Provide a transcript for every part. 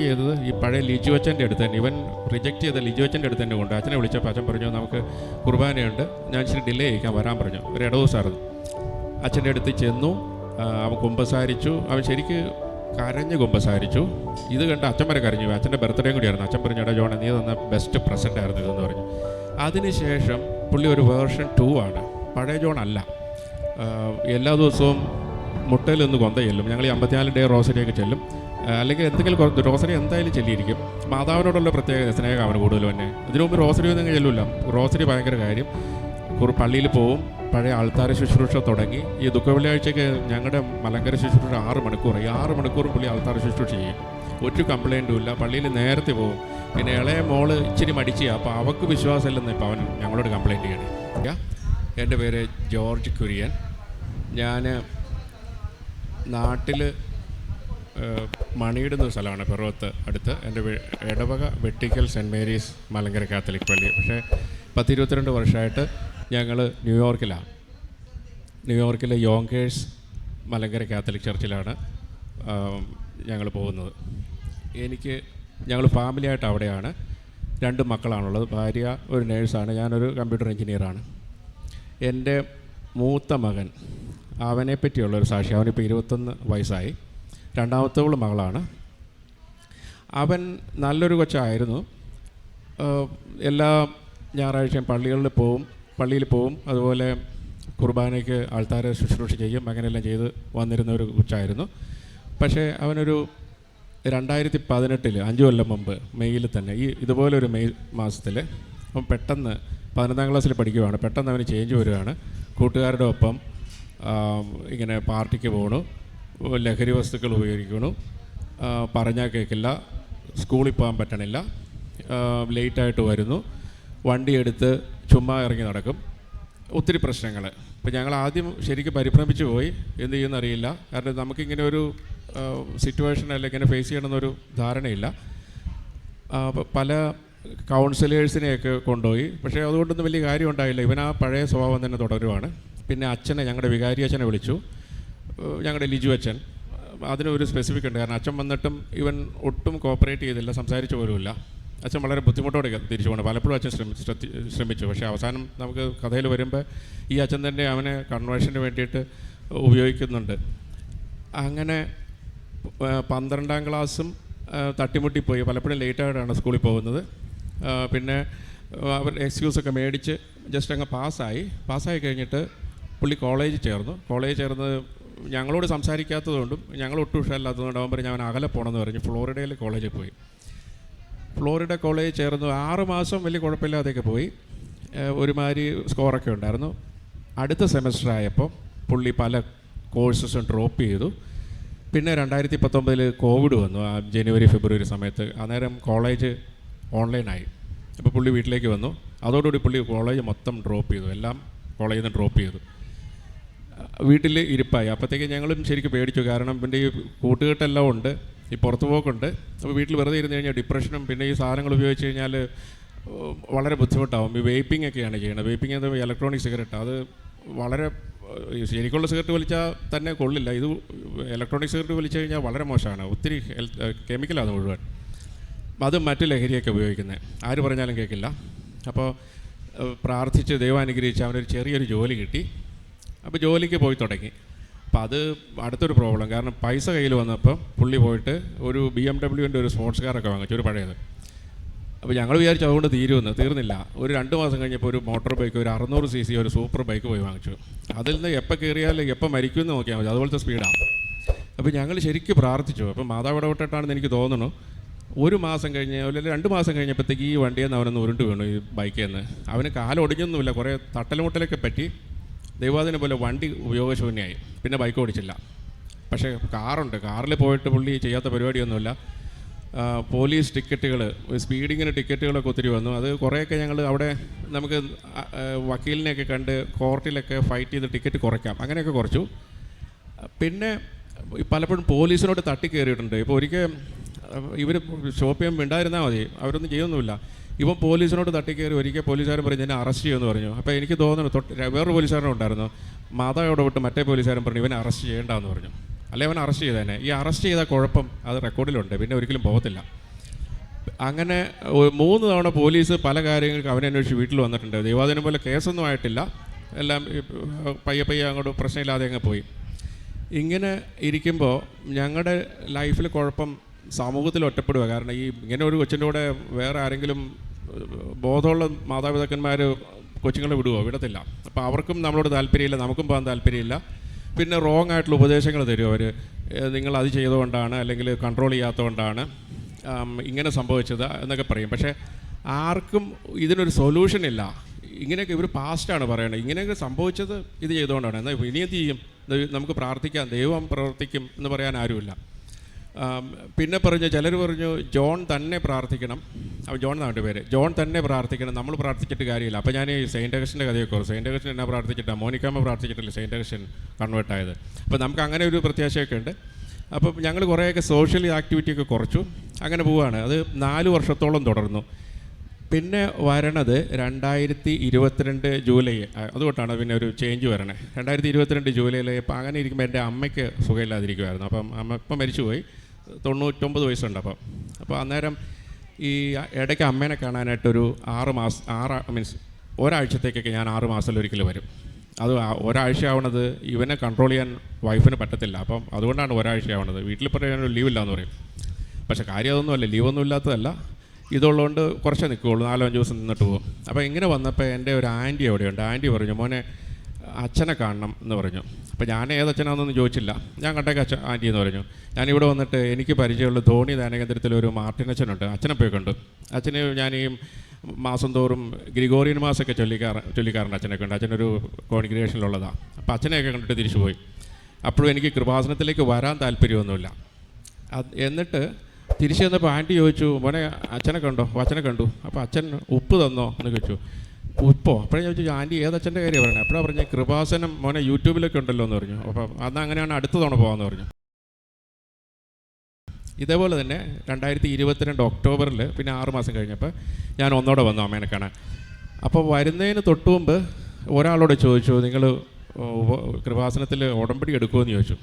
ചെയ്തത് ഈ പഴയ ലിജു അച്ഛന്റെ അടുത്ത് തന്നെ. ഇവൻ റിജക്റ്റ് ചെയ്ത ലിജു അച്ഛന്റെ അടുത്ത് തന്നെ കൊണ്ട് അച്ഛനെ വിളിച്ചപ്പോൾ അച്ഛൻ പറഞ്ഞു നമുക്ക് കുർബാനയുണ്ട്. ഞാൻ ഇച്ചിരി ഡിലേ ചെയ്യിക്കാൻ വരാൻ പറഞ്ഞു. ഒരു ഇടവസായിരുന്നു അച്ഛന്റെ അടുത്ത് ചെന്നു. അവൻ കുമ്പസാരിച്ചു. അവൻ ശരിക്ക് കരഞ്ഞ് കുമ്പസാരിച്ചു. ഇത് കണ്ട് അച്ഛൻ വരെ കരഞ്ഞു. അച്ഛന്റെ ബർത്ത്ഡേയും കൂടിയായിരുന്നു അച്ഛൻ പറഞ്ഞു എടാ ജോണ നീ തന്ന ബെസ്റ്റ് പ്രസന്റ് ആയിരുന്നു ഇതെന്ന് പറഞ്ഞു. അതിനുശേഷം പുള്ളി ഒരു വേർഷൻ ടു ആണ്. പഴയ ജോൺ അല്ല. എല്ലാ ദിവസവും മുട്ടയിൽ നിന്ന് കൊന്ത ചെല്ലും ഞങ്ങൾ ഈ അമ്പത്തിനാല് ഡേ റോസരിയൊക്കെ ചെല്ലും. അല്ലെങ്കിൽ എന്തെങ്കിലും റോസറി എന്തായാലും ചെല്ലിയിരിക്കും. മാതാവിനോടുള്ള പ്രത്യേക സ്നേഹമാണ് കൂടുതലും തന്നെ ഇതിനു മുമ്പ് റോസറി ഒന്നും ചെല്ലില്ല റോസറി ഭയങ്കര കാര്യം. പള്ളിയിൽ പോവും. പഴയ ആൾത്താര ശുശ്രൂഷ തുടങ്ങി. ഈ ദുഃഖ വെള്ളിയാഴ്ചയ്ക്ക് ഞങ്ങളുടെ മലങ്കര ശുശ്രൂഷ ആറ് മണിക്കൂർ. ഈ ആറ് മണിക്കൂറും പുള്ളി ആൾത്താര ശുശ്രൂഷ ചെയ്യും. ഒരു കംപ്ലൈന്റും ഇല്ല. പള്ളിയിൽ നേരത്തെ പോകും പിന്നെ ഇളയ മോൾ ഇച്ചിരി മടിച്ചിയാണ് അപ്പോൾ അവൾക്ക് വിശ്വാസമില്ലെന്ന് ഇപ്പോൾ അവൻ ഞങ്ങളോട് കംപ്ലൈന്റ് ചെയ്യണേ. എന്റെ പേര് ജോർജ് കുര്യൻ. ഞാൻ നാട്ടിൽ മണിയിടുന്ന സ്ഥലമാണ് പിറവത്ത്. അടുത്ത് എന്റെ ഇടവക Vettikkal Saint Mary's Malankara Catholic പള്ളി. പക്ഷേ പത്തിരുപത്തിരണ്ട് വർഷമായിട്ട് ഞങ്ങൾ ന്യൂയോർക്കിലാണ്. ന്യൂയോർക്കിലെ യോങ്കേഴ്സ് മലങ്കര കാത്തലിക് ചർച്ചിലാണ് ഞങ്ങൾ പോകുന്നത്. എനിക്ക് ഞങ്ങൾ ഫാമിലിയായിട്ട് അവിടെയാണ്. രണ്ട് മക്കളാണുള്ളത്. ഭാര്യ ഒരു നേഴ്സാണ്. ഞാനൊരു കമ്പ്യൂട്ടർ എഞ്ചിനീയറാണ് എന്റെ മൂത്ത മകൻ അവനെ പറ്റിയുള്ളൊരു സാക്ഷി. അവനിപ്പോൾ ഇരുപത്തൊന്ന് വയസ്സായി. രണ്ടാമത്തോളം മകളാണ്. അവൻ നല്ലൊരു കൊച്ചായിരുന്നു. എല്ലാ ഞായറാഴ്ചയും പള്ളികളിൽ പോവും പള്ളിയിൽ പോവും. അതുപോലെ കുർബാനയ്ക്ക് ആൾത്താരെ ശുശ്രൂഷ ചെയ്യും. അങ്ങനെയെല്ലാം ചെയ്ത് വന്നിരുന്ന ഒരു കൊച്ചായിരുന്നു. പക്ഷേ അവനൊരു രണ്ടായിരത്തി പതിനെട്ടിൽ അഞ്ച് കൊല്ലം മുമ്പ് മെയ്യിൽ തന്നെ ഈ ഇതുപോലൊരു മെയ് മാസത്തിൽ അവൻ പെട്ടെന്ന് പതിനൊന്നാം ക്ലാസ്സിൽ പഠിക്കുവാണ്. പെട്ടെന്ന് അവന് ചേഞ്ച് വരുവാണ്. കൂട്ടുകാരുടെ ഒപ്പം ഇങ്ങനെ പാർട്ടിക്ക് പോകണു ലഹരി വസ്തുക്കൾ ഉപയോഗിക്കണു. പറഞ്ഞാൽ കേൾക്കില്ല സ്കൂളിൽ പോകാൻ പറ്റണില്ല. ലേറ്റായിട്ട് വരുന്നു. വണ്ടി എടുത്ത് ചുമ്മാ ഇറങ്ങി നടക്കും. ഒത്തിരി പ്രശ്നങ്ങൾ ഇപ്പം ഞങ്ങൾ ആദ്യം ശരിക്കും പരിഭ്രമിച്ചു പോയി. എന്ത് ചെയ്യുമെന്നറിയില്ല കാരണം നമുക്കിങ്ങനെ ഒരു സിറ്റുവേഷൻ അല്ലെങ്കിൽ ഇങ്ങനെ ഫേസ് ചെയ്യണമെന്നൊരു ധാരണയില്ല. പല കൗൺസിലേഴ്സിനെയൊക്കെ കൊണ്ടുപോയി. പക്ഷേ അതുകൊണ്ടൊന്നും വലിയ കാര്യം ഉണ്ടായില്ല. ഇവൻ ആ പഴയ സ്വഭാവം തന്നെ തുടരുവാണ്. പിന്നെ അച്ഛനെ ഞങ്ങളുടെ വികാരി അച്ഛനെ വിളിച്ചു. ഞങ്ങളുടെ ലിജു അച്ഛൻ. അതിനൊരു സ്പെസിഫിക് ഉണ്ട്. കാരണം അച്ഛൻ വന്നിട്ടും ഇവൻ ഒട്ടും കോപ്പറേറ്റ് ചെയ്തില്ല സംസാരിച്ചു പോലുമില്ല. അച്ഛൻ വളരെ ബുദ്ധിമുട്ടോടെ തിരിച്ചു പോകണം പലപ്പോഴും അച്ഛൻ ശ്രമിച്ചു ശ്രമിച്ചു. പക്ഷേ അവസാനം നമുക്ക് കഥയിൽ വരുമ്പോൾ ഈ അച്ഛൻ തന്നെ അവനെ കൺവേർഷന് വേണ്ടിയിട്ട് ഉപയോഗിക്കുന്നുണ്ട്. അങ്ങനെ പന്ത്രണ്ടാം ക്ലാസ്സും തട്ടിമുട്ടി തട്ടിമുട്ടിപ്പോയി. പലപ്പോഴും ലേറ്റായിട്ടാണ് സ്കൂളിൽ പോകുന്നത്. പിന്നെ അവർ എക്സ്ക്യൂസൊക്കെ മേടിച്ച് ജസ്റ്റ് അങ്ങ് പാസ്സായി പാസ്സായി കഴിഞ്ഞിട്ട് പുള്ളി കോളേജിൽ ചേർന്നു. കോളേജിൽ ചേർന്ന് ഞങ്ങളോട് സംസാരിക്കാത്തതുകൊണ്ടും ഞങ്ങൾ ഒട്ടും ഉഷാരില്ലാത്തതുകൊണ്ട് അവൻ പറഞ്ഞ് അവൻ അകലെ പോകണമെന്ന് പറഞ്ഞു. ഫ്ലോറിഡയിൽ കോളേജിൽ പോയി. ഫ്ലോറിഡ കോളേജിൽ ചേർന്നു. ആറ് മാസം വലിയ കുഴപ്പമില്ലാതെയൊക്കെ പോയി. ഒരുമാതിരി സ്കോറൊക്കെ ഉണ്ടായിരുന്നു. അടുത്ത സെമസ്റ്റർ ആയപ്പോൾ പുള്ളി പല കോഴ്സസും ഡ്രോപ്പ് ചെയ്തു. പിന്നെ രണ്ടായിരത്തി പത്തൊമ്പതിൽ കോവിഡ് വന്നു. ആ ജനുവരി ഫെബ്രുവരി സമയത്ത് അന്നേരം കോളേജ് ഓൺലൈനായി അപ്പോൾ പുള്ളി വീട്ടിലേക്ക് വന്നു. അതോടുകൂടി പുള്ളി കോളേജ് മൊത്തം ഡ്രോപ്പ് ചെയ്തു. എല്ലാം കോളേജിൽ നിന്ന് ഡ്രോപ്പ് ചെയ്തു. വീട്ടിൽ ഇരിപ്പായി. അപ്പോഴത്തേക്ക് ഞങ്ങളും ശരിക്കും പേടിച്ചു. കാരണം പിന്നെ ഈ കൂട്ടുകെട്ടെല്ലാം ഉണ്ട്. ഈ പുറത്തു പോക്കുണ്ട്. അപ്പോൾ വീട്ടിൽ വെറുതെ ഇരുന്ന് കഴിഞ്ഞാൽ ഡിപ്രഷനും പിന്നെ ഈ സാധനങ്ങൾ ഉപയോഗിച്ച് കഴിഞ്ഞാൽ വളരെ ബുദ്ധിമുട്ടാവും. ഈ വേപ്പിംഗ് ഒക്കെയാണ് ചെയ്യുന്നത് വേപ്പിംഗ് എന്ന് ഇലക്ട്രോണിക് സിഗരറ്റ് അത് വളരെ ശരിക്കുള്ള സിഗരറ്റ് വലിച്ചാൽ തന്നെ കൊള്ളില്ല. ഇത് ഇലക്ട്രോണിക് സിഗരറ്റ് വലിച്ചു കഴിഞ്ഞാൽ വളരെ മോശമാണ്. ഒത്തിരി ഹെൽത്ത് കെമിക്കലാണ് മുഴുവൻ. അത് മറ്റു ലഹരിയൊക്കെ ഉപയോഗിക്കുന്നത് ആര് പറഞ്ഞാലും കേൾക്കില്ല അപ്പോൾ പ്രാർത്ഥിച്ച് ദൈവം അനുഗ്രഹിച്ച് അവനൊരു ചെറിയൊരു ജോലി കിട്ടി. അപ്പോൾ ജോലിക്ക് പോയി തുടങ്ങി. അപ്പോൾ അത് അടുത്തൊരു പ്രോബ്ലം കാരണം പൈസ കയ്യിൽ വന്നപ്പോൾ പുള്ളി പോയിട്ട് ഒരു ബി എം ഡബ്ല്യുവിന്റെ ഒരു സ്പോർട്സ് കാറൊക്കെ വാങ്ങിച്ചു ഒരു പഴയത്. അപ്പോൾ ഞങ്ങൾ വിചാരിച്ചു അതുകൊണ്ട് തീരുമെന്ന്. തീർന്നില്ല. ഒരു രണ്ട് മാസം കഴിഞ്ഞപ്പോൾ ഒരു മോട്ടോർ ബൈക്ക് ഒരു അറുന്നൂറ് സി സി ഒരു സൂപ്പർ ബൈക്ക് പോയി വാങ്ങിച്ചു. അതിൽ നിന്ന് എപ്പോൾ കയറിയാൽ എപ്പോൾ മരിക്കുമെന്ന് നോക്കിയാൽ മതി. അതുപോലത്തെ സ്പീഡാണ് അപ്പോൾ ഞങ്ങൾ ശരിക്കും പ്രാർത്ഥിച്ചു. അപ്പോൾ മാതാവ് ഇടപെട്ടിട്ടാണെന്ന് എനിക്ക് തോന്നുന്നു. ഒരു മാസം കഴിഞ്ഞ് അല്ലെങ്കിൽ രണ്ട് മാസം കഴിഞ്ഞപ്പോഴത്തേക്ക് ഈ വണ്ടിയിൽ നിന്ന് അവനൊന്ന് ഉരുണ്ട് വീണു ഈ ബൈക്കിൽ നിന്ന്. അവന് കാലൊടിഞ്ഞൊന്നുമില്ല. കുറേ തട്ടലുമുട്ടലൊക്കെ പറ്റി. ദൈവാദിനെ പോലെ വണ്ടി ഉപയോഗശൂന്യമായി പിന്നെ ബൈക്ക് ഓടിച്ചില്ല. പക്ഷേ കാറുണ്ട്. കാറിൽ പോയിട്ട് പുള്ളി ചെയ്യാത്ത പരിപാടിയൊന്നുമില്ല. പോലീസ് ടിക്കറ്റുകൾ സ്പീഡിങ്ങിന് ടിക്കറ്റുകളൊക്കെ ഒത്തിരി വന്നു. അത് കുറേയൊക്കെ ഞങ്ങൾ അവിടെ നമുക്ക് വക്കീലിനെയൊക്കെ കണ്ട് കോർട്ടിലൊക്കെ ഫൈറ്റ് ചെയ്ത് ടിക്കറ്റ് കുറയ്ക്കാം. അങ്ങനെയൊക്കെ കുറച്ചു. പിന്നെ പലപ്പോഴും പോലീസിനോട് തട്ടിക്കയറിയിട്ടുണ്ട് ഇപ്പോൾ ഒരിക്കൽ ഇവർ ഷോപ്പ് ചെയ്യാൻ മിണ്ടായിരുന്നാൽ മതി. അവരൊന്നും ചെയ്യൊന്നുമില്ല. ഇവൻ പോലീസിനോട് തട്ടിക്കയറി ഒരിക്കൽ പോലീസുകാരൻ പറഞ്ഞു എന്നെ അറസ്റ്റ് ചെയ്യുമെന്ന് പറഞ്ഞു. അപ്പോൾ എനിക്ക് തോന്നുന്നു തൊട്ട് വേറൊരു പോലീസുകാരൻ ഉണ്ടായിരുന്നു. മാതാവ് വിട്ട് മറ്റേ പോലീസുകാരൻ പറഞ്ഞു ഇവനെ അറസ്റ്റ് ചെയ്യേണ്ടെന്ന് പറഞ്ഞു. അല്ലെ അവൻ അറസ്റ്റ് ചെയ്തേനെ ഈ അറസ്റ്റ് ചെയ്ത കുഴപ്പം അത് റെക്കോർഡിലുണ്ട് പിന്നെ ഒരിക്കലും പോകത്തില്ല. അങ്ങനെ മൂന്ന് തവണ പോലീസ് പല കാര്യങ്ങൾക്ക് അവനെ അന്വേഷിച്ച് വീട്ടിൽ വന്നിട്ടുണ്ട്. ദൈവാദിനം പോലെ കേസൊന്നും ആയിട്ടില്ല. എല്ലാം പയ്യെ പയ്യെ അങ്ങോട്ട് പ്രശ്നമില്ലാതെ അങ്ങ് പോയി. ഇങ്ങനെ ഇരിക്കുമ്പോൾ ഞങ്ങളുടെ ലൈഫിൽ കുഴപ്പം സമൂഹത്തിൽ ഒറ്റപ്പെടുക. കാരണം ഈ ഇങ്ങനെ ഒരു കൊച്ചിന്റെ കൂടെ വേറെ ആരെങ്കിലും ബോധമുള്ള മാതാപിതാക്കന്മാർ കൊച്ചുങ്ങളെ വിടുവോ? വിടത്തില്ല. അപ്പോൾ അവർക്കും നമ്മളോട് താല്പര്യമില്ല നമുക്കും പോകാൻ താല്പര്യമില്ല. പിന്നെ റോങ് ആയിട്ടുള്ള ഉപദേശങ്ങൾ തരും അവർ നിങ്ങൾ അത് ചെയ്തുകൊണ്ടാണ് അല്ലെങ്കിൽ കൺട്രോൾ ചെയ്യാത്തതുകൊണ്ടാണ് ഇങ്ങനെ സംഭവിച്ചത് എന്നൊക്കെ പറയും. പക്ഷേ ആർക്കും ഇതിനൊരു സൊല്യൂഷൻ ഇല്ല. ഇങ്ങനെയൊക്കെ ഇവർ പാസ്റ്റാണ് പറയണത്. ഇങ്ങനെയൊക്കെ സംഭവിച്ചത് ഇത് ചെയ്തുകൊണ്ടാണ്. എന്നാൽ ഇനി ചെയ്യും? നമുക്ക് പ്രാർത്ഥിക്കാം. ദൈവം പ്രവർത്തിക്കും എന്ന് പറയാൻ ആരുമില്ല. പിന്നെ പറഞ്ഞു ചിലർ പറഞ്ഞു ജോൺ തന്നെ പ്രാർത്ഥിക്കണം. അപ്പോൾ ജോൺ എന്നാണ് പേര്. ജോൺ തന്നെ പ്രാർത്ഥിക്കണം. നമ്മൾ പ്രാർത്ഥിച്ചിട്ട് കാര്യമില്ല. അപ്പോൾ ഞാൻ ഈ സെയിന്റ് അഗസ്റ്റിന്റെ കഥയൊക്കെ ഓർക്കും സെയിന്റ് അഗസ്റ്റിൻ എന്നാ പ്രാർത്ഥിച്ചിട്ടാണ് മോനിക്കാമ്മ പ്രാർത്ഥിച്ചിട്ടില്ല സെയിന്റ് അഗസ്റ്റിൻ കൺവേർട്ട് ആയത്? അപ്പോൾ നമുക്ക് അങ്ങനെ ഒരു പ്രത്യാശയൊക്കെ ഉണ്ട്. അപ്പം ഞങ്ങൾ കുറേയൊക്കെ സോഷ്യൽ ആക്ടിവിറ്റിയൊക്കെ കുറച്ചു. അങ്ങനെ പോവുകയാണ് അത് നാല് വർഷത്തോളം തുടർന്നു. പിന്നെ വരണത് രണ്ടായിരത്തി ഇരുപത്തിരണ്ട് ജൂലൈ അതുകൊണ്ടാണ് പിന്നെ ഒരു ചേഞ്ച് വരണേ. രണ്ടായിരത്തി ഇരുപത്തിരണ്ട് ജൂലൈയിൽ ഇപ്പം അങ്ങനെ ഇരിക്കുമ്പോൾ എന്റെ അമ്മയ്ക്ക് സുഖമില്ലാതിരിക്കുമായിരുന്നു അപ്പം അമ്മ ഇപ്പം മരിച്ചുപോയി. തൊണ്ണൂറ്റൊമ്പത് വയസ്സുണ്ട് അപ്പം. അപ്പോൾ അന്നേരം ഈ ഇടയ്ക്ക് അമ്മേനെ കാണാനായിട്ടൊരു ആറ് മാസം ആറ് മീൻസ് ഒരാഴ്ചത്തേക്കൊക്കെ ഞാൻ ആറ് മാസത്തിൽ ഒരിക്കൽ വരും. അത് ഒരാഴ്ച ആവണത് ഇവനെ കൺട്രോൾ ചെയ്യാൻ വൈഫിന് പറ്റത്തില്ല. അപ്പം അതുകൊണ്ടാണ് ഒരാഴ്ച ആവണത് വീട്ടിൽ പറയാൻ ലീവില്ല എന്ന് പറയും. പക്ഷേ കാര്യം അതൊന്നുമല്ല ലീവൊന്നും ഇല്ലാത്തതല്ല. ഇതുള്ളതുകൊണ്ട് കുറച്ചേ നിൽക്കുകയുള്ളൂ നാലോ അഞ്ച് ദിവസം നിന്നിട്ട് പോകും. അപ്പോൾ ഇങ്ങനെ വന്നപ്പോൾ എന്റെ ഒരു ആന്റി അവിടെയുണ്ട്. ആന്റി പറഞ്ഞു മോനെ അച്ഛനെ കാണണം എന്ന് പറഞ്ഞു. അപ്പോൾ ഞാൻ ഏതച്ഛനാണെന്നൊന്നും ചോദിച്ചില്ല. ഞാൻ കണ്ടേക്ക് അച്ഛൻ ആന്റി എന്ന് പറഞ്ഞു. ഞാനിവിടെ വന്നിട്ട് എനിക്ക് പരിചയമുള്ള ധോണി മാർട്ടിൻ അച്ഛനുണ്ട്. അച്ഛനെ പോയി കണ്ടു. അച്ഛന് ഞാൻ ഈ മാസം തോറും ഗ്രിഗോറിയൻ മാസമൊക്കെ ചൊല്ലിക്കാറ് ചൊല്ലിക്കാറുണ്ട് അച്ഛനൊക്കെ ഉണ്ട്. അച്ഛനൊരു കോൺഗ്രിഗേഷനിലുള്ളതാണ് അപ്പോൾ അച്ഛനെയൊക്കെ കണ്ടിട്ട് തിരിച്ചു പോയി. അപ്പോഴും എനിക്ക് കൃപാസനത്തിലേക്ക് വരാൻ താല്പര്യമൊന്നുമില്ല. എന്നിട്ട് തിരിച്ചു വന്നപ്പോൾ ആന്റി ചോദിച്ചു മോനെ അച്ഛനെ കണ്ടോ? അച്ഛനെ കണ്ടു. അപ്പോൾ അച്ഛൻ ഉപ്പ് തന്നോ എന്ന് ചോദിച്ചു. ഉപ്പോ? അപ്പോഴേ ചോദിച്ചു ആന്റി ഏതച്ഛന്റെ കാര്യം പറഞ്ഞു എപ്പോഴാ പറഞ്ഞ കൃപാസനം മോനെ യൂട്യൂബിലൊക്കെ ഉണ്ടല്ലോ എന്ന് പറഞ്ഞു. അപ്പോൾ അന്ന് അങ്ങനെയാണ് അടുത്ത തവണ പോകാമെന്ന് പറഞ്ഞു. ഇതേപോലെ തന്നെ രണ്ടായിരത്തി ഇരുപത്തിരണ്ട് ഒക്ടോബറിൽ പിന്നെ ആറ് മാസം കഴിഞ്ഞപ്പോൾ ഞാൻ ഒന്നോടെ വന്നു അമ്മേനെ കാണാൻ. അപ്പോൾ വരുന്നതിന് തൊട്ട് മുമ്പ് ഒരാളോട് ചോദിച്ചു നിങ്ങൾ കൃപാസനത്തിൽ ഉടമ്പടി എടുക്കുമെന്ന് ചോദിച്ചു.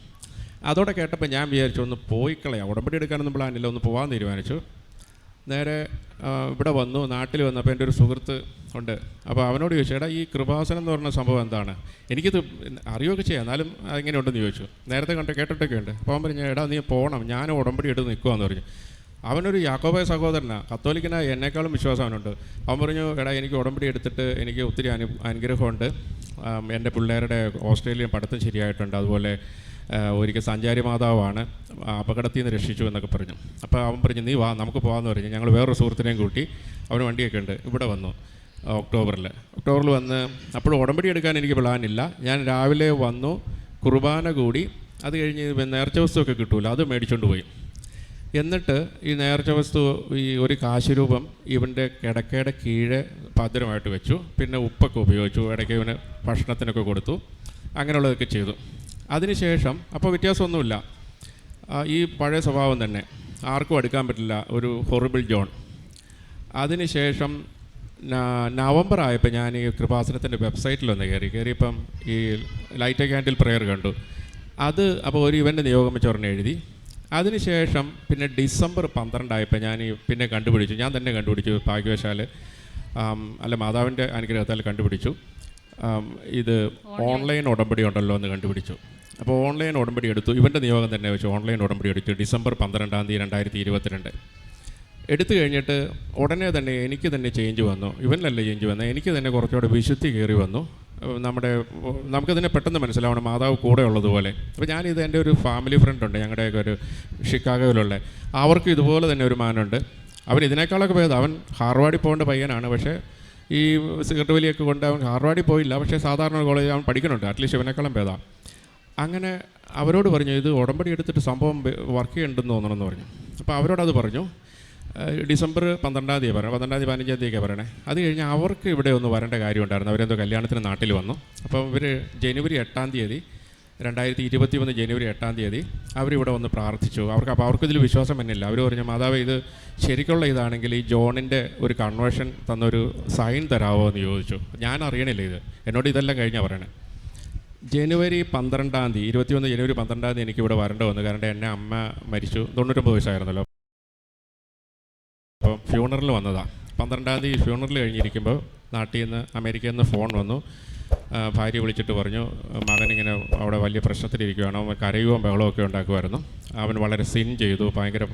അതോടെ കേട്ടപ്പോൾ ഞാൻ വിചാരിച്ചു ഒന്ന് പോയി കളയാം. ഉടമ്പടി എടുക്കാനൊന്നും പ്ലാനില്ല ഒന്ന് പോകാൻ തീരുമാനിച്ചു. നേരെ ഇവിടെ വന്നു നാട്ടിൽ വന്നപ്പോൾ എന്റെ ഒരു സുഹൃത്ത് ഉണ്ട്. അപ്പോൾ അവനോട് ചോദിച്ചു എടാ ഈ കൃപാസനം എന്ന് പറഞ്ഞ സംഭവം എന്താണ്? എനിക്കിത് അറിയുകയൊക്കെ ചെയ്യാം എന്നാലും അതെങ്ങനെയുണ്ടെന്ന് ചോദിച്ചു. നേരത്തെ കണ്ട് കേട്ടിട്ടൊക്കെ ഉണ്ട്. അപ്പോൾ അവൻ പറഞ്ഞു എടാ നീ പോകണം ഞാൻ ഉടമ്പടി എടുത്ത് നിൽക്കുമെന്ന് പറഞ്ഞു. അവനൊരു യാക്കോബായ സഹോദരനാണ് കത്തോലിക്കനായ എന്നെക്കാളും വിശ്വാസം അവനുണ്ട്. അവൻ പറഞ്ഞു എടാ എനിക്ക് ഉടമ്പടി എടുത്തിട്ട് എനിക്ക് ഒത്തിരി അനു അനുഗ്രഹമുണ്ട്. എന്റെ പിള്ളേരുടെ ഓസ്ട്രേലിയൻ പഠിത്തം ശരിയായിട്ടുണ്ട്. അതുപോലെ ഒരിക്കൽ സഞ്ചാരി മാതാവാണ് അപകടത്തിൽ നിന്ന് രക്ഷിച്ചു എന്നൊക്കെ പറഞ്ഞു. അപ്പോൾ അവൻ പറഞ്ഞു നീ വാ നമുക്ക് പോകാമെന്ന് പറഞ്ഞു. ഞങ്ങൾ വേറൊരു സുഹൃത്തിനെയും കൂട്ടി അവന് വണ്ടിയൊക്കെ ഉണ്ട് ഇവിടെ വന്നു ഒക്ടോബറിൽ ഒക്ടോബറിൽ വന്ന് അപ്പോഴും ഉടമ്പടി എടുക്കാൻ എനിക്ക് പ്ലാനില്ല ഞാൻ രാവിലെ വന്നു കുർബാന കൂടി അത് കഴിഞ്ഞ് നേർച്ച വസ്തുവൊക്കെ കിട്ടൂല അത് മേടിച്ചുകൊണ്ട് പോയി. എന്നിട്ട് ഈ നേർച്ച വസ്തു ഈ ഒരു കാശുരൂപം ഇവന്റെ കിടക്കയുടെ കീഴെ ഭദ്രമായിട്ട് വെച്ചു. പിന്നെ ഉപ്പൊക്കെ ഉപയോഗിച്ചു ഇടയ്ക്ക് ഇവന് ഭക്ഷണത്തിനൊക്കെ കൊടുത്തു അങ്ങനെയുള്ളതൊക്കെ ചെയ്തു. അതിനുശേഷം അപ്പോൾ വ്യത്യാസമൊന്നുമില്ല. ഈ പഴയ സ്വഭാവം തന്നെ. ആർക്കും അടുക്കാൻ പറ്റില്ല ഒരു ഹൊറിബിൾ ജോൺ അതിനുശേഷം നവംബർ ആയപ്പോൾ ഞാൻ ഈ കൃപാസനത്തിന്റെ വെബ്സൈറ്റിൽ ഒന്ന് കയറി. കയറിയപ്പം ഈ ലൈറ്റ് ക്യാൻഡിൽ പ്രെയർ കണ്ടു. അത് അപ്പോൾ ഒരു ഇവന്റെ നിയോഗം വെച്ച് പറഞ്ഞ് എഴുതി. അതിനുശേഷം പിന്നെ ഡിസംബർ പന്ത്രണ്ടായപ്പോൾ ഞാൻ ഈ പിന്നെ കണ്ടുപിടിച്ചു. ഞാൻ തന്നെ കണ്ടുപിടിച്ചു ഭാഗ്യവശാൽ അല്ല മാതാവിന്റെ അനുഗ്രഹത്താൽ കണ്ടുപിടിച്ചു. ഇത് ഓൺലൈൻ ഉടമ്പടി ഉണ്ടല്ലോ എന്ന് കണ്ടുപിടിച്ചു. അപ്പോൾ ഓൺലൈൻ ഉടമ്പടി എടുത്തു. ഇവന്റെ നിയോഗം തന്നെ വെച്ചു ഓൺലൈൻ ഉടമ്പടി എടുത്തു. ഡിസംബർ പന്ത്രണ്ടാം തീയതി രണ്ടായിരത്തി ഇരുപത്തിരണ്ട് എടുത്തു കഴിഞ്ഞിട്ട് ഉടനെ തന്നെ എനിക്ക് തന്നെ ചേഞ്ച് വന്നു. ഇവനിലല്ല ചേഞ്ച് വന്നത് എനിക്ക് തന്നെ കുറച്ചുകൂടെ വിശുദ്ധി കയറി വന്നു. നമ്മുടെ ഏഹ് നമുക്ക് തന്നെ പെട്ടെന്ന് മനസ്സിലാവണം. മാതാവ് കൂടെ ഉള്ളതുപോലെ. അപ്പോൾ ഞാനിത് എന്റെ ഒരു ഫാമിലി ഫ്രണ്ട് ഉണ്ട്. ഞങ്ങളുടെയൊക്കെ ഒരു ഷിക്കാഗോയിലുള്ള. അവർക്ക് ഇതുപോലെ തന്നെ ഒരു മാനുണ്ട്. അവൻ ഇതിനേക്കാളൊക്കെ പോയത് അവൻ ഹാർവാർഡിൽ പോകേണ്ട പയ്യനാണ്. പക്ഷേ ഈ സിഗരറ്റ് വലിയൊക്കെ കൊണ്ട് അവൻ ഹാർവാർഡിൽ പോയില്ല. പക്ഷേ സാധാരണ കോളേജ് അവൻ പഠിക്കുന്നുണ്ട്. അറ്റ്ലീസ്റ്റ് ഇവനേക്കാളും ഭേദം. അങ്ങനെ അവരോട് പറഞ്ഞു ഇത് ഉടമ്പടി എടുത്തിട്ട് സംഭവം വർക്ക് ചെയ്യണ്ടെന്ന് തോന്നണമെന്ന് പറഞ്ഞു. അപ്പോൾ അവരോടത് പറഞ്ഞു. ഡിസംബർ പന്ത്രണ്ടാം തീയതി പറഞ്ഞു പന്ത്രണ്ടാം തീയതി പതിനഞ്ചാം തീയതിയൊക്കെ പറയണേ. അത് കഴിഞ്ഞ് അവർക്ക് ഇവിടെ ഒന്ന് വരേണ്ട കാര്യമുണ്ടായിരുന്നു. അവരെന്തോ കല്യാണത്തിന് നാട്ടിൽ വന്നു. അപ്പോൾ ഇവർ ജനുവരി എട്ടാം തീയതി രണ്ടായിരത്തി ഇരുപത്തി ഒന്ന് ജനുവരി എട്ടാം തീയതി അവരിവിടെ വന്ന് പ്രാർത്ഥിച്ചു. അവർക്ക് അപ്പോൾ അവർക്കിതിൽ വിശ്വാസം തന്നെയില്ല അവർ പറഞ്ഞു മാതാവ് ഇത് ശരിക്കുള്ള ഇതാണെങ്കിൽ ഈ ജോണിന്റെ ഒരു കൺവേർഷൻ തന്നൊരു സൈൻ തരാമോ എന്ന് ചോദിച്ചു. ഞാൻ അറിയണില്ല ഇത്. എന്നോട് ഇതെല്ലാം കഴിഞ്ഞാൽ പറയണേ. ജനുവരി പന്ത്രണ്ടാം തീയതി ഇരുപത്തിയൊന്ന് ജനുവരി പന്ത്രണ്ടാം തീയതി എനിക്ക് ഇവിടെ വരേണ്ട വന്നു. കാരണം എന്റെ അമ്മ മരിച്ചു. തൊണ്ണൂറ്റൊമ്പത് വയസ്സായിരുന്നല്ലോ. അപ്പം ഫ്യൂണറിൽ വന്നതാണ് പന്ത്രണ്ടാം തീയതി ഫ്യൂണറിൽ കഴിഞ്ഞിരിക്കുമ്പോൾ നാട്ടിൽ നിന്ന് അമേരിക്കയിൽ നിന്ന് ഫോൺ വന്നു. ഭാര്യ വിളിച്ചിട്ട് പറഞ്ഞു മകൻ ഇങ്ങനെ അവിടെ വലിയ പ്രശ്നത്തിലിരിക്കുകയാണ് അവൻ കരയുകയും ബഹളമൊക്കെ ഉണ്ടാക്കുമായിരുന്നു അവൻ വളരെ സിൻ ചെയ്തു. ഭയങ്കര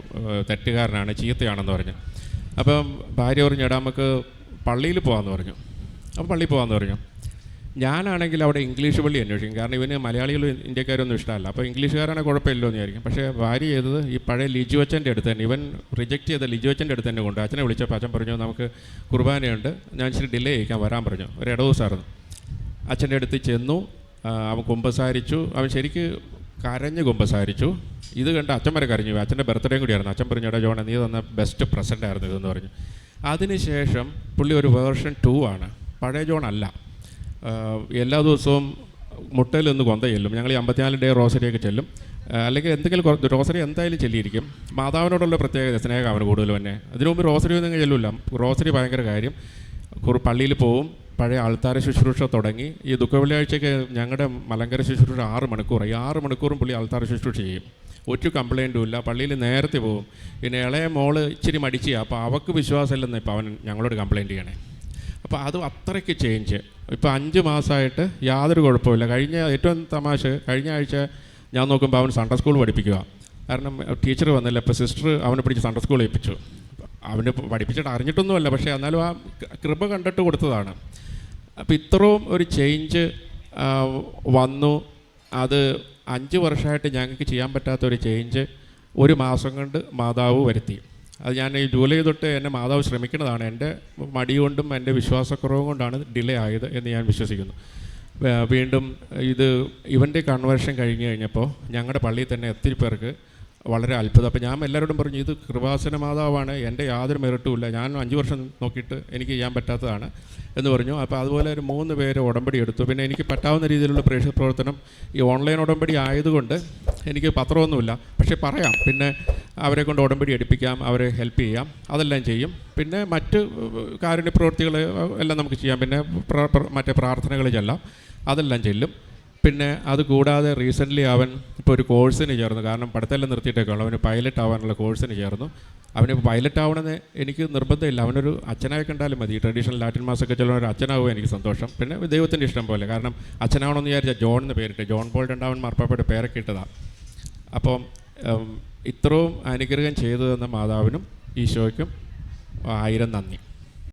തെറ്റുകാരനാണ് ചീത്തയാണെന്ന് പറഞ്ഞു. അപ്പം ഭാര്യ പറഞ്ഞു എടാ നമുക്ക് പള്ളിയിൽ പോകാമെന്ന് പറഞ്ഞു. അപ്പോൾ പള്ളിയിൽ പോകാമെന്ന് പറഞ്ഞു. ഞാനാണെങ്കിൽ അവിടെ ഇംഗ്ലീഷ് പള്ളി അന്വേഷിക്കും. കാരണം ഇവന് മലയാളികളും ഇന്ത്യക്കാരൊന്നും ഇഷ്ടമല്ല. അപ്പോൾ ഇംഗ്ലീഷുകാരാണ് കുഴപ്പമില്ലോ എന്ന് വിചാരിക്കും പക്ഷേ ഭാര്യ ചെയ്തത് ഈ പഴയ ലിജു അച്ഛന്റെ അടുത്ത് തന്നെ. ഇവൻ റിജക്റ്റ് ചെയ്ത ലിജു അച്ഛന്റെ അടുത്ത് തന്നെ കൊണ്ട് അച്ഛനെ വിളിച്ചപ്പോൾ അച്ഛൻ പറഞ്ഞു നമുക്ക് കുർബാനയുണ്ട്. ഞാൻ ഇച്ചിരി ഡിലേ ചെയ്യിക്കാൻ വരാൻ പറഞ്ഞു. ഒരു ഇടവസായിരുന്നു അച്ഛന്റെ അടുത്ത് ചെന്നു. അവൻ കുമ്പസാരിച്ചു. അവൻ ശരിക്ക് കരഞ്ഞ് കുമ്പസാരിച്ചു. ഇത് കണ്ട് അച്ഛൻ വരെ കരഞ്ഞു. അച്ഛന്റെ ബർത്ത്ഡേയും കൂടിയായിരുന്നു അച്ഛൻ പറഞ്ഞു എടാ ജോണ നീ തന്ന ബെസ്റ്റ് പ്രസന്റ് ആയിരുന്നു ഇതെന്ന് പറഞ്ഞു. അതിനുശേഷം പുള്ളി ഒരു വേർഷൻ ടു ആണ്. പഴയ ജോൺ അല്ല. എല്ലാ ദിവസവും മുട്ടയിൽ നിന്ന് കൊന്ത ചെല്ലും. ഞങ്ങൾ ഈ അമ്പത്തിനാല് ഡേ റോസറിയൊക്കെ ചെല്ലും. അല്ലെങ്കിൽ എന്തെങ്കിലും റോസറി എന്തായാലും ചെല്ലിയിരിക്കും. മാതാവിനോടുള്ള പ്രത്യേക സ്നേഹം അവന് കൂടുതൽ തന്നെ. അതിനു മുമ്പ് റോസറി ഒന്നും ചെല്ലില്ല റോസറി ഭയങ്കര കാര്യം. പള്ളിയിൽ പോവും. പഴയ ആൾത്താര ശുശ്രൂഷ തുടങ്ങി. ഈ ദുഃഖ വെള്ളിയാഴ്ചയ്ക്ക് ഞങ്ങളുടെ മലങ്കര ശുശ്രൂഷ ആറ് മണിക്കൂർ. ഈ ആറ് മണിക്കൂറും പുള്ളി ആൾത്താര ശുശ്രൂഷ ചെയ്യും. ഒരു കംപ്ലൈന്റും ഇല്ല. പള്ളിയിൽ നേരത്തെ പോകും പിന്നെ ഇളയ മോൾ ഇച്ചിരി മടിച്ചു. അപ്പോൾ അവക്ക് വിശ്വാസമില്ലെന്ന് ഇപ്പോൾ അവൻ ഞങ്ങളോട് കംപ്ലൈന്റ് ചെയ്യണേ. അപ്പോൾ അത് അത്രയ്ക്ക് ചേഞ്ച് ഇപ്പോൾ അഞ്ച് മാസമായിട്ട് യാതൊരു കുഴപ്പമില്ല കഴിഞ്ഞ ഏറ്റവും തമാശ കഴിഞ്ഞ ആഴ്ച ഞാൻ നോക്കുമ്പോൾ അവൻ സൺഡേ സ്കൂൾ പഠിപ്പിക്കുക. കാരണം ടീച്ചർ വന്നില്ല ഇപ്പോൾ സിസ്റ്റർ അവനെ പിടിച്ച് സൺഡേ സ്കൂൾ ഏൽപ്പിച്ചു. അവന് പഠിപ്പിച്ചിട്ട് അറിഞ്ഞിട്ടൊന്നുമല്ല പക്ഷേ എന്നാലും ആ കൃപ കണ്ടിട്ട് കൊടുത്തതാണ്. അപ്പോൾ ഇത്രയും ഒരു ചേഞ്ച് വന്നു. അത് അഞ്ച് വർഷമായിട്ട് ഞങ്ങൾക്ക് ചെയ്യാൻ പറ്റാത്ത ഒരു ചേഞ്ച് ഒരു മാസം കൊണ്ട് മാതാവ് വരുത്തി. അത് ഞാൻ ഈ ജൂലൈ തൊട്ട് എന്റെ മാതാവ് ശ്രമിക്കുന്നതാണ്. എന്റെ മടി കൊണ്ടും എന്റെ വിശ്വാസക്കുറവും കൊണ്ടാണ് ഡിലേ ആയത് എന്ന് ഞാൻ വിശ്വസിക്കുന്നു. വീണ്ടും ഇത് ഇവന്റെ കൺവേർഷൻ കഴിഞ്ഞ് കഴിഞ്ഞപ്പോൾ ഞങ്ങളുടെ പള്ളിയിൽ തന്നെ ഒത്തിരി പേർക്ക് വളരെ അത്ഭുതം. അപ്പോൾ ഞാൻ എല്ലാവരോടും പറഞ്ഞു ഇത് കൃപാസന മാതാവാണ് എന്റെ യാതൊരു മെറിട്ടുമില്ല. ഞാൻ അഞ്ച് വർഷം നോക്കിയിട്ട് എനിക്ക് ചെയ്യാൻ പറ്റാത്തതാണ് എന്ന് പറഞ്ഞു. അപ്പോൾ അതുപോലെ ഒരു മൂന്ന് പേര് ഉടമ്പടി എടുത്തു. പിന്നെ എനിക്ക് പറ്റാവുന്ന രീതിയിലുള്ള പ്രേക്ഷക പ്രവർത്തനം ഈ ഓൺലൈൻ ഉടമ്പടി ആയതുകൊണ്ട് എനിക്ക് പത്രമൊന്നുമില്ല. പക്ഷേ പറയാം പിന്നെ അവരെ കൊണ്ട് ഉടമ്പടി എടുപ്പിക്കാം അവരെ ഹെൽപ്പ് ചെയ്യാം അതെല്ലാം ചെയ്യും. പിന്നെ മറ്റ് കാരുണ്യ പ്രവൃത്തികൾ എല്ലാം നമുക്ക് ചെയ്യാം. പിന്നെ മറ്റേ പ്രാർത്ഥനകൾ ചെല്ലാം അതെല്ലാം ചെല്ലും. പിന്നെ അതുകൂടാതെ റീസെന്റ്ലി അവൻ ഇപ്പോൾ ഒരു കോഴ്സിന് ചേർന്നു. കാരണം പഠിത്തമെല്ലാം നിർത്തിയിട്ടേക്കുള്ളൂ അവന് പൈലറ്റ് ആവാനുള്ള കോഴ്സിന് ചേർന്നു. അവനിപ്പോൾ പൈലറ്റ് ആവണമെന്ന് എനിക്ക് നിർബന്ധമില്ല. അവനൊരു അച്ഛനായി കണ്ടാലും മതി. ട്രഡീഷണൽ ലാറ്റിൻ മാസൊക്കെ ചെല്ലുന്ന ഒരു അച്ഛനാവും എനിക്ക് സന്തോഷം. പിന്നെ ദൈവത്തിന്റെ ഇഷ്ടം പോലെ. കാരണം അച്ഛനാവണമെന്ന് വിചാരിച്ച ജോൺ എന്ന് പേരിട്ട് ജോൺ പോൾ രണ്ടാമൻ മാർപ്പാപ്പയുടെ പേരൊക്കെ ഇട്ടതാണ് അപ്പം ഇത്രയും അനുഗ്രഹം ചെയ്തു തന്ന മാതാവിനും ഈശോയ്ക്കും ആയിരം നന്ദി.